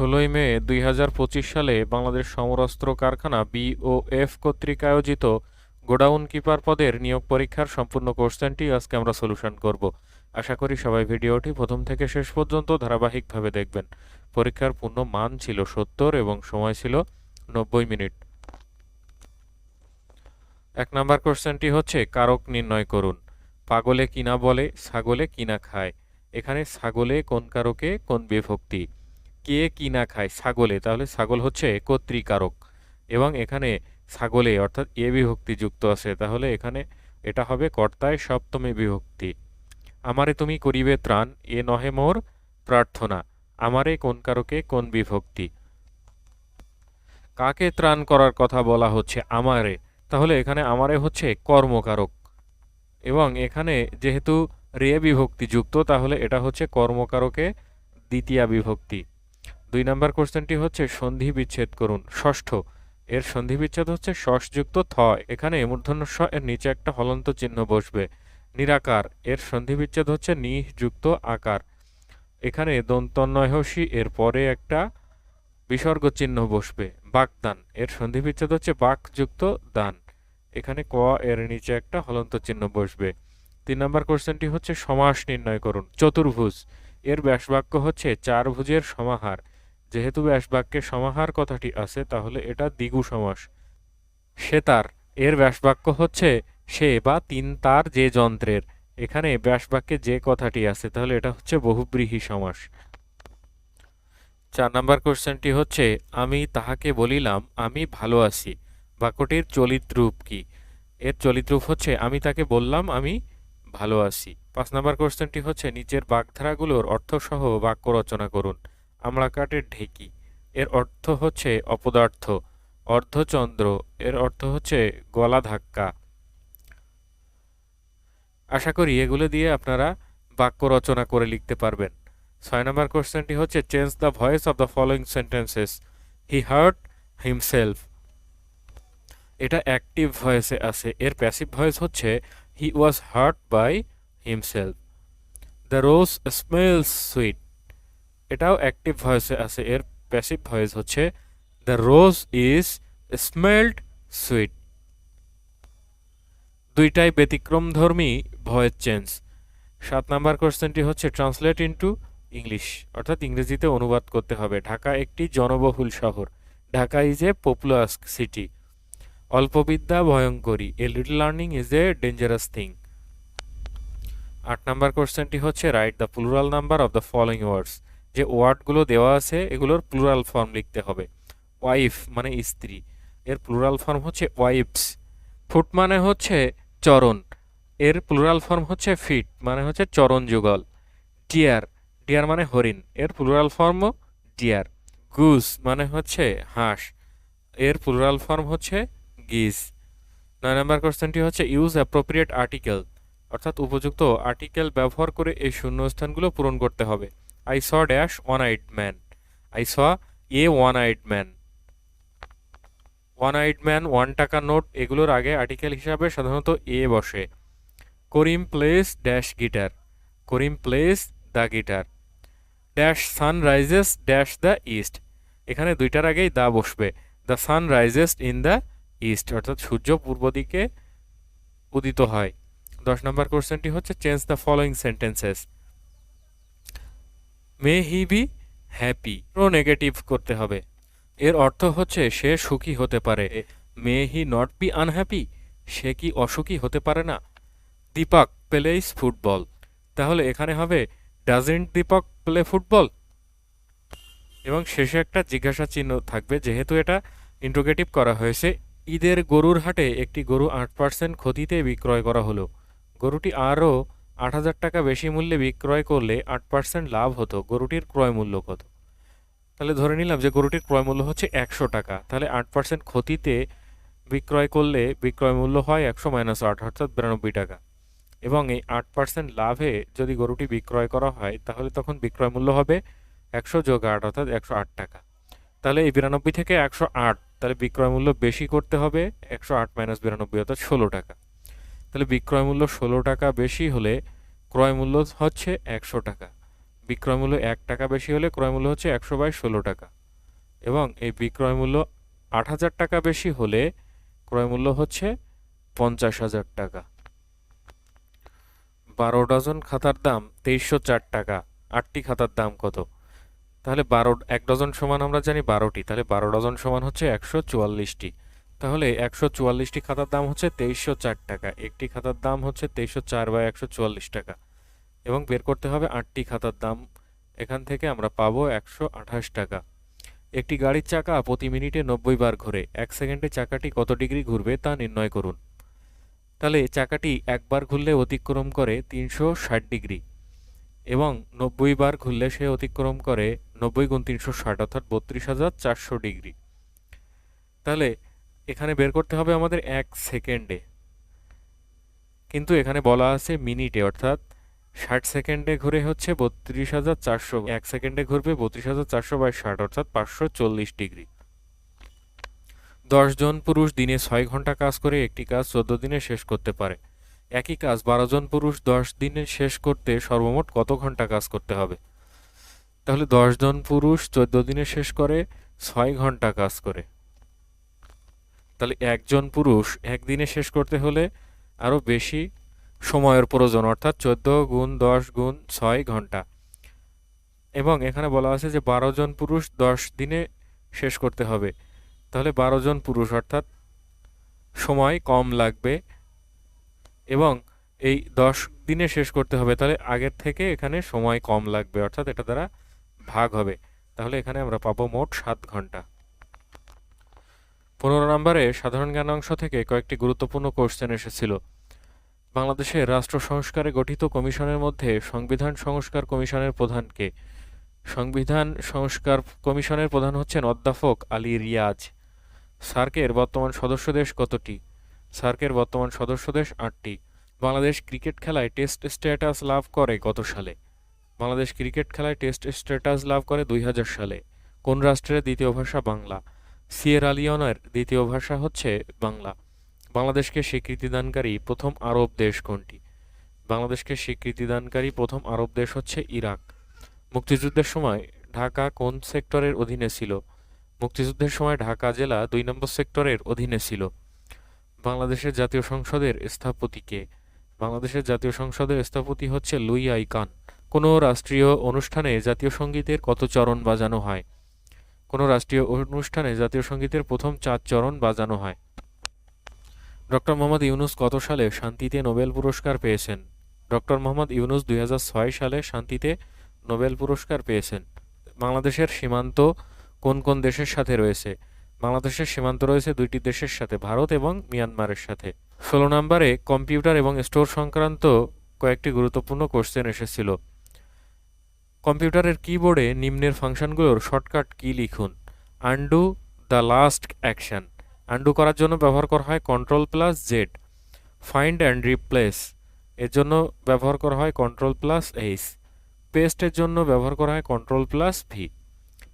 ষোলোই মে দুই হাজার পঁচিশ সালে বাংলাদেশ সমরাস্ত্র কারখানা বিওএফ কর্তৃক আয়োজিত গোডাউন কিপার পদের নিয়োগ পরীক্ষার সম্পূর্ণ কোশ্চেনটি আজকে আমরা সলিউশন করব। আশা করি সবাই ভিডিওটি প্রথম থেকে শেষ পর্যন্ত ধারাবাহিকভাবে দেখবেন। পরীক্ষার পূর্ণ মান ছিল সত্তর এবং সময় ছিল নব্বই মিনিট। এক নম্বর কোশ্চেনটি হচ্ছে, কারক নির্ণয় করুন। পাগলে কিনা বলে, ছাগলে কিনা খায়। এখানে ছাগলে কোন কারকে, কোন বিভক্তি? কে কি না খায় ছাগলে, তাহলে ছাগল হচ্ছে কর্তৃকারক। এবং এখানে ছাগলে, অর্থাৎ এ বিভক্তি যুক্ত আছে, তাহলে এখানে এটা হবে কর্তায় সপ্তমী বিভক্তি। আমারে তুমি করিবে ত্রাণ, এ নহে মোর প্রার্থনা। আমারে কোন কারকে কোন বিভক্তি। কাকে ত্রাণ করার কথা বলা হচ্ছে? আমারে। তাহলে এখানে আমারে হচ্ছে কর্মকারক। এবং এখানে যেহেতু রে বিভক্তি যুক্ত, তাহলে এটা হচ্ছে কর্মকারকে দ্বিতীয়া বিভক্তি। দুই নম্বর কোশ্চেনটি হচ্ছে, সন্ধি বিচ্ছেদ করুন, ষষ্ঠ। এর সন্ধি বিচ্ছেদ হচ্ছে যুক্ত থ। এখানে মূর্ধন্য স এর নিচে একটা হলন্ত চিহ্ন বসবে। নিরাকার, এর সন্ধি বিচ্ছেদ হচ্ছে নিহ যুক্ত আকার। এখানে দন্তন্নয়সী এর পরে একটা বিসর্গ চিহ্ন বসবে বাগদান এর সন্ধি বিচ্ছেদ হচ্ছে বাক যুক্ত দান। এখানে ক, এর নিচে একটা হলন্ত চিহ্ন বসবে। তিন নম্বর কোশ্চেনটি হচ্ছে, সমাস নির্ণয় করুন, চতুর্ভুজ। এর ব্যাসবাক্য হচ্ছে চার ভুজের সমাহার। যেহেতু ব্যাসবাক্যে সমাহার কথাটি আছে, তাহলে এটা দ্বিগু সমাস। সে তার, এর ব্যাসবাক্য হচ্ছে, সে বা তিন তার যে যন্ত্রের। এখানে ব্যাসবাক্যে যে কথাটি আছে, তাহলে এটা হচ্ছে বহুব্রীহি সমাস। চার নাম্বার কোশ্চেনটি হচ্ছে, আমি তাহাকে বলিলাম, আমি ভালো আছি। বাক্যটির চলিত রূপ কি? এর চলিত রূপ হচ্ছে, আমি তাকে বললাম, আমি ভালো আছি। পাঁচ নাম্বার কোশ্চেনটি হচ্ছে, নিচের বাগধারাগুলোর অর্থসহ বাক্য রচনা করুন। আমলা কাঠের ঢেকি। এর অর্থ হচ্ছে অপদার্থ। অর্ধচন্দ্র, এর অর্থ হচ্ছে গলা ধাক্কা। আশা করি এগুলো দিয়ে আপনারা বাক্য রচনা করে লিখতে পারবেন। ছয় নম্বর কোশ্চেনটি হচ্ছে change the voice of the following sentences he hurt himself এটা অ্যাক্টিভ ভয়েসে আছে। এর প্যাসিভ ভয়েস হচ্ছে he was hurt by himself the rose smells sweet এটাও অ্যাক্টিভ ভয়েসে আছে, এর প্যাসিভ ভয়েস হচ্ছে the rose is smelled sweet দুইটাই ব্যতিক্রমধর্মী ভয়েস চেঞ্জ সাত নাম্বার কোশ্চেনটি হচ্ছে ট্রান্সলেট ইন্টু ইংলিশ অর্থাৎ ইংরেজিতে অনুবাদ করতে হবে। ঢাকা একটি জনবহুল শহর। Dhaka is a popular city অল্পবিদ্যা ভয়ঙ্করী। A little learning is a dangerous thing আট নাম্বার কোশ্চেনটি হচ্ছে write the plural number of the following words যে ওয়ার্ডগুলো দেওয়া আছে, এগুলোর প্লুরাল ফর্ম লিখতে হবে। ওয়াইফ মানে স্ত্রী। এর প্লুরাল ফর্ম হচ্ছে ওয়াইফস। ফুট মানে হচ্ছে চরণ। এর প্লুরাল ফর্ম হচ্ছে ফিট মানে হচ্ছে চরণ যুগল। ডিয়ার ডিয়ার মানে হরিণ। এর প্লুরাল ফর্মও ডিয়ার। গুস মানে হচ্ছে হাঁস। এর প্লুরাল ফর্ম হচ্ছে গিজ নয় নম্বর কোশ্চেনটি হচ্ছে ইউজ অ্যাপ্রোপ্রিয়েট আর্টিকেল অর্থাৎ উপযুক্ত আর্টিকেল ব্যবহার করে এই শূন্যস্থানগুলো পূরণ করতে হবে। Dash one eyed man I saw a one eyed man one eyed man one টাকা নোট এগুলোর আগে আর্টিকেল হিসাবে সাধারণত এ বসে। Karim plays dash guitar Karim plays the guitar dash sun rises dash the east এখানে দুইটার আগেই the বসবে। The sun rises in the east অর্থাৎ সূর্য পূর্ব দিকে উদিত হয়। দশ নম্বর কোশ্চেনটি হচ্ছে change the following sentences may he be happy. Pro negative করতে হবে। এর অর্থ হচ্ছে সে সুখী হতে পারে। May he not be unhappy, সে কি অসুখী হতে পারে না? Dipak plays football. তাহলে এখানে হবে, ডাজেন্ট দীপক প্লে ফুটবল? এবং শেষে একটা জিজ্ঞাসা চিহ্ন থাকবে, যেহেতু এটা ইন্ট্রোগেটিভ করা হয়েছে। ঈদের গরুর হাটে একটি গরু আট পার্সেন্ট ক্ষতিতে বিক্রয় করা হলো। গরুটি আরও আট হাজার টাকা বেশি মূল্যে বিক্রয় করলে আট পার্সেন্ট লাভ হতো। গরুটির ক্রয় মূল্য কত? তাহলে ধরে নিলাম যে গরুটির ক্রয় মূল্য হচ্ছে একশো টাকা। তাহলে আট পার্সেন্ট ক্ষতিতে বিক্রয় করলে বিক্রয় মূল্য হয় একশো মাইনাস আট, অর্থাৎ বিরানব্বই টাকা। এবং এই আট পার্সেন্ট লাভে যদি গরুটি বিক্রয় করা হয়, তাহলে তখন বিক্রয় মূল্য হবে একশো যোগ আট, অর্থাৎ একশো আট টাকা। তাহলে এই বিরানব্বই থেকে একশো আট, তাহলে বিক্রয় মূল্য বেশি করতে হবে একশো আট মাইনাস বিরানব্বই, অর্থাৎ ষোলো টাকা। তাহলে বিক্রয় মূল্য ষোলো টাকা বেশি হলে ক্রয় মূল্য হচ্ছে একশো টাকা। বিক্রয় মূল্য এক টাকা বেশি হলে ক্রয় মূল্য হচ্ছে একশো বাই ষোলো টাকা। এবং এই বিক্রয় মূল্য আট হাজার টাকা বেশি হলে ক্রয় মূল্য হচ্ছে পঞ্চাশ হাজার টাকা। বারো ডজন খাতার দাম তেইশশো চার টাকা। আটটি খাতার দাম কত? তাহলে বারো, এক ডজন সমান আমরা জানি বারোটি। তাহলে বারো ডজন সমান হচ্ছে একশো চুয়াল্লিশটি। তাহলে একশো চুয়াল্লিশটি খাতার দাম হচ্ছে তেইশশো চার টাকা। একটি খাতার দাম হচ্ছে তেইশশো চার বা একশো চুয়াল্লিশ টাকা। এবং বের করতে হবে আটটি খাতার দাম। এখান থেকে আমরা পাবো একশো আঠাশ টাকা। একটি গাড়ির চাকা প্রতি মিনিটে নব্বই বার ঘোরে। এক সেকেন্ডে চাকাটি কত ডিগ্রি ঘুরবে তা নির্ণয় করুন। তাহলে চাকাটি একবার ঘুরলে অতিক্রম করে তিনশো ষাট ডিগ্রি। এবং নব্বই বার ঘুরলে সে অতিক্রম করে নব্বই গুণ তিনশো ষাট, অর্থাৎ বত্রিশ হাজার চারশো ডিগ্রি। তাহলে এখানে বের করতে হবে আমাদের এক সেকেন্ডে। কিন্তু এখানে বলা আছে মিনিটে, অর্থাৎ ষাট সেকেন্ডে ঘুরে হচ্ছে বত্রিশ হাজার চারশো, এক সেকেন্ডে ঘুরবে বত্রিশ হাজার চারশো বাই ষাট, অর্থাৎ পাঁচশো চল্লিশ ডিগ্রি। জন পুরুষ দিনে ছয় ঘণ্টা কাজ করে একটি কাজ চোদ্দ দিনে শেষ করতে পারে। একই কাজ বারো জন পুরুষ দশ দিনে শেষ করতে সর্বমোট কত ঘণ্টা কাজ করতে হবে? তাহলে জন পুরুষ চোদ্দ দিনে শেষ করে ছয় ঘণ্টা কাজ করে। তাহলে একজন পুরুষ একদিনে শেষ করতে হলে আরও বেশি সময়ের প্রয়োজন, অর্থাৎ চোদ্দ গুণ দশ গুণ ছয় ঘণ্টা। এবং এখানে বলা আছে যে বারো জন পুরুষ দশ দিনে শেষ করতে হবে। তাহলে বারো জন পুরুষ, অর্থাৎ সময় কম লাগবে এবং এই দশ দিনে শেষ করতে হবে, তাহলে আগের থেকে এখানে সময় কম লাগবে, অর্থাৎ এটা দ্বারা ভাগ হবে। তাহলে এখানে আমরা পাবো মোট সাত ঘণ্টা। পনেরো নম্বরে সাধারণ জ্ঞান অংশ থেকে কয়েকটি গুরুত্বপূর্ণ কোশ্চেন এসেছিল। বাংলাদেশের রাষ্ট্র সংস্কারে গঠিত কমিশনের মধ্যে সংবিধান সংস্কার কমিশনের প্রধানকে সংবিধান সংস্কার কমিশনের প্রধান হচ্ছেন অধ্যাপক আলী রিয়াজ। সার্কের বর্তমান সদস্য দেশ কতটি? সার্কের বর্তমান সদস্য দেশ আটটি। বাংলাদেশ ক্রিকেট খেলায় টেস্ট স্ট্যাটাস লাভ করে কত সালে? বাংলাদেশ ক্রিকেট খেলায় টেস্ট স্ট্যাটাস লাভ করে দুই হাজার সালে। কোন রাষ্ট্রের দ্বিতীয় ভাষা বাংলা? সিয়েরা লিওনের দ্বিতীয় ভাষা হচ্ছে বাংলা। বাংলাদেশকে স্বীকৃতিদানকারী প্রথম আরব দেশ কোনটি? বাংলাদেশকে স্বীকৃতিদানকারী প্রথম আরব দেশ হচ্ছে ইরাক। মুক্তিযুদ্ধের সময় ঢাকা কোন সেক্টরের অধীনে ছিল? মুক্তিযুদ্ধের সময় ঢাকা জেলা দুই নম্বর সেক্টরের অধীনে ছিল। বাংলাদেশের জাতীয় সংসদের স্থপতি কে? বাংলাদেশের জাতীয় সংসদের স্থপতি হচ্ছে লুই আইকান কোনো রাষ্ট্রীয় অনুষ্ঠানে জাতীয় সঙ্গীতের কত চরণ বাজানো হয়? কোনো রাষ্ট্রীয় অনুষ্ঠানে জাতীয় সঙ্গীতের প্রথম চার চরণ বাজানো হয়। ডক্টর মোহাম্মদ ইউনুস কত সালে শান্তিতে নোবেল পুরস্কার পেয়েছেন? ডক্টর মোহাম্মদ ইউনুস দুই হাজার ছয় সালে শান্তিতে নোবেল পুরস্কার পেয়েছেন। বাংলাদেশের সীমান্ত কোন কোন দেশের সাথে রয়েছে? বাংলাদেশের সীমান্ত রয়েছে দুইটি দেশের সাথে, ভারত এবং মিয়ানমারের সাথে। ষোলো নম্বরে কম্পিউটার এবং স্টোর সংক্রান্ত কয়েকটি গুরুত্বপূর্ণ কোশ্চেন এসেছিল। কম্পিউটারের কিবোর্ডে নিম্নের ফাংশনগুলোর শর্টকাট কি লিখুন। Undo the last action undo করার জন্য ব্যবহার করা হয় control plus Z find and replace এর জন্য ব্যবহার করা হয় কন্ট্রোল প্লাস এইচ পেস্টের জন্য ব্যবহার করা হয় control plus V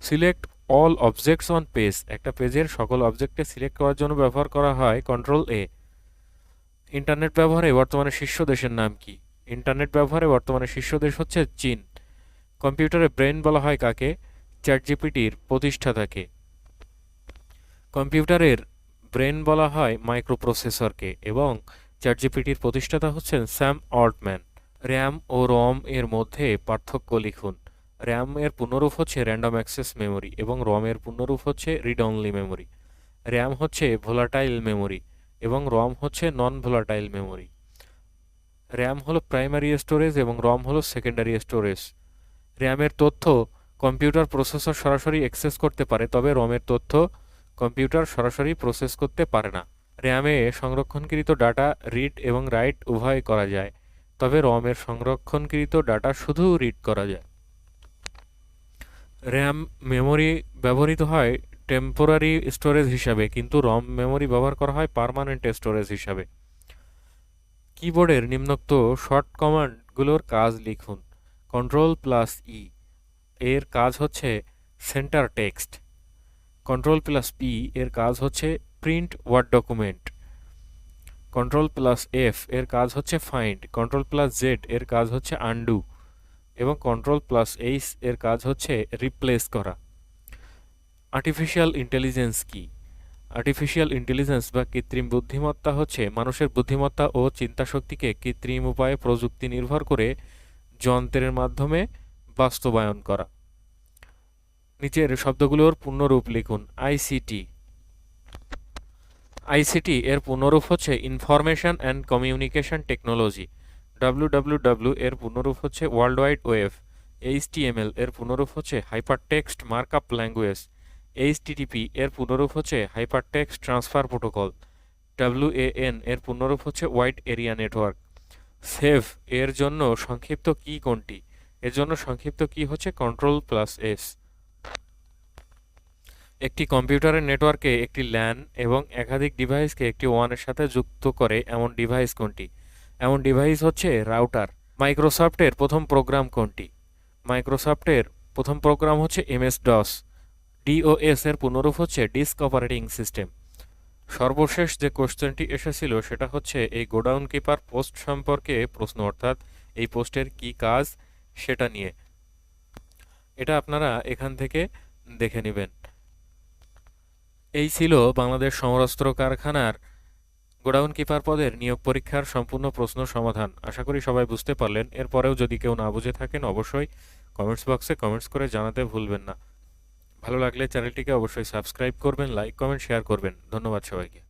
select all objects on page একটা পেজের সকল অবজেক্টকে সিলেক্ট করার জন্য ব্যবহার করা হয় কন্ট্রোল এ ইন্টারনেট ব্যবহারে বর্তমানে শীর্ষ দেশের নাম কি? ইন্টারনেট ব্যবহারে বর্তমানে শীর্ষ দেশ হচ্ছে চীন। কম্পিউটারে ব্রেন বলা হয় কাকে? চ্যাট জিপিটির প্রতিষ্ঠাতাকে। কম্পিউটারের ব্রেন বলা হয় মাইক্রোপ্রসেসরকে এবং চ্যাট জিপিটির প্রতিষ্ঠাতা হচ্ছেন স্যাম অল্টম্যান। র্যাম ও রম এর মধ্যে পার্থক্য লিখুন। র্যাম এর পূর্ণরূপ হচ্ছে র্যান্ডম অ্যাক্সেস মেমোরি এবং রম এর পূর্ণরূপ হচ্ছে রিড অনলি মেমোরি। র্যাম হচ্ছে ভোলাটাইল মেমোরি এবং রম হচ্ছে নন ভোলাটাইল মেমোরি। র্যাম হলো প্রাইমারি স্টোরেজ এবং রম হলো সেকেন্ডারি স্টোরেজ। র্যামের তথ্য কম্পিউটার প্রসেসর সরাসরি অ্যাক্সেস করতে পারে, তবে রমের তথ্য কম্পিউটার সরাসরি প্রসেস করতে পারে না। র্যামে সংরক্ষণকৃত ডাটা রিড এবং রাইট উভয় করা যায়, তবে রমের সংরক্ষণকৃত ডাটা শুধু রিড করা যায়। র্যাম মেমোরি ব্যবহৃত হয় টেম্পোরারি স্টোরেজ হিসাবে, কিন্তু রম মেমোরি ব্যবহার করা হয় পারমানেন্ট স্টোরেজ হিসাবে। কিবোর্ডের নিম্নোক্ত শর্ট কমান্ডগুলোর কাজ লিখুন। কন্ট্রোল প্লাস ই এর কাজ হচ্ছে centre text control plus P এর কাজ হচ্ছে print word document control plus F এর কাজ হচ্ছে ফাইন্ড কন্ট্রোল প্লাস জেড এর কাজ হচ্ছে আন্ডু এবং কন্ট্রোল প্লাস এইচ এর কাজ হচ্ছে রিপ্লেস করা। আর্টিফিশিয়াল ইন্টেলিজেন্স কি? আর্টিফিশিয়াল ইন্টেলিজেন্স বা কৃত্রিম বুদ্ধিমত্তা হচ্ছে মানুষের বুদ্ধিমত্তা ও চিন্তাশক্তিকে কৃত্রিম উপায়ে প্রযুক্তি নির্ভর করে যন্ত্রের মাধ্যমে বাস্তবায়ন করা। নিচের শব্দগুলোর পূর্ণরূপ লিখুন আইসিটি আইসিটি এর পূর্ণরূপ হচ্ছে information and communication technology W W W এর পূর্ণরূপ হচ্ছে ওয়ার্ল্ড ওয়াইড ওয়েভ এইচটিএমএল এর পূর্ণরূপ হচ্ছে হাইপারটেক্সট মার্কআপ ল্যাঙ্গুয়েজ এইচটিটিপি এর পূর্ণরূপ হচ্ছে হাইপারটেক্সট ট্রান্সফার প্রোটোকল ডাব্লিউএএন এর পূর্ণরূপ হচ্ছে ওয়াইড এরিয়া নেটওয়ার্ক সেভ, এর জন্য সংক্ষিপ্ত কি কোনটি? এর জন্য সংক্ষিপ্ত কি হচ্ছে? কন্ট্রোল প্লাস এস একটি কম্পিউটারের নেটওয়ার্কে একটি ল্যান এবং একাধিক ডিভাইসকে একটি ওয়ানের সাথে যুক্ত করে এমন ডিভাইস কোনটি? এমন ডিভাইস হচ্ছে রাউটার মাইক্রোসফটের প্রথম প্রোগ্রাম কোনটি? মাইক্রোসফটের প্রথম প্রোগ্রাম হচ্ছে এমএস ডস ডিওএস এর পুনরূপ হচ্ছে ডিস্ক অপারেটিং সিস্টেম সর্বশেষ যে কোশ্চেনটি এসেছিল সেটা হচ্ছে, এই গোডাউন কিপার পোস্ট সম্পর্কে প্রশ্ন, অর্থাৎ এই পোস্টের কি কাজ সেটা নিয়ে। এটা আপনারা এখান থেকে দেখে নেবেন। এই ছিল বাংলাদেশ সমরাস্ত্র কারখানার গোডাউন কিপার পদের নিয়োগ পরীক্ষার সম্পূর্ণ প্রশ্ন সমাধান। আশা করি সবাই বুঝতে পারলেন। এরপরেও যদি কেউ না বুঝে থাকেন, অবশ্যই কমেন্টস বক্সে কমেন্টস করে জানাতে ভুলবেন না। ভালো লাগলে চ্যানেলটিকে অবশ্যই সাবস্ক্রাইব করবেন লাইক কমেন্ট শেয়ার করবেন। ধন্যবাদ সবাইকে।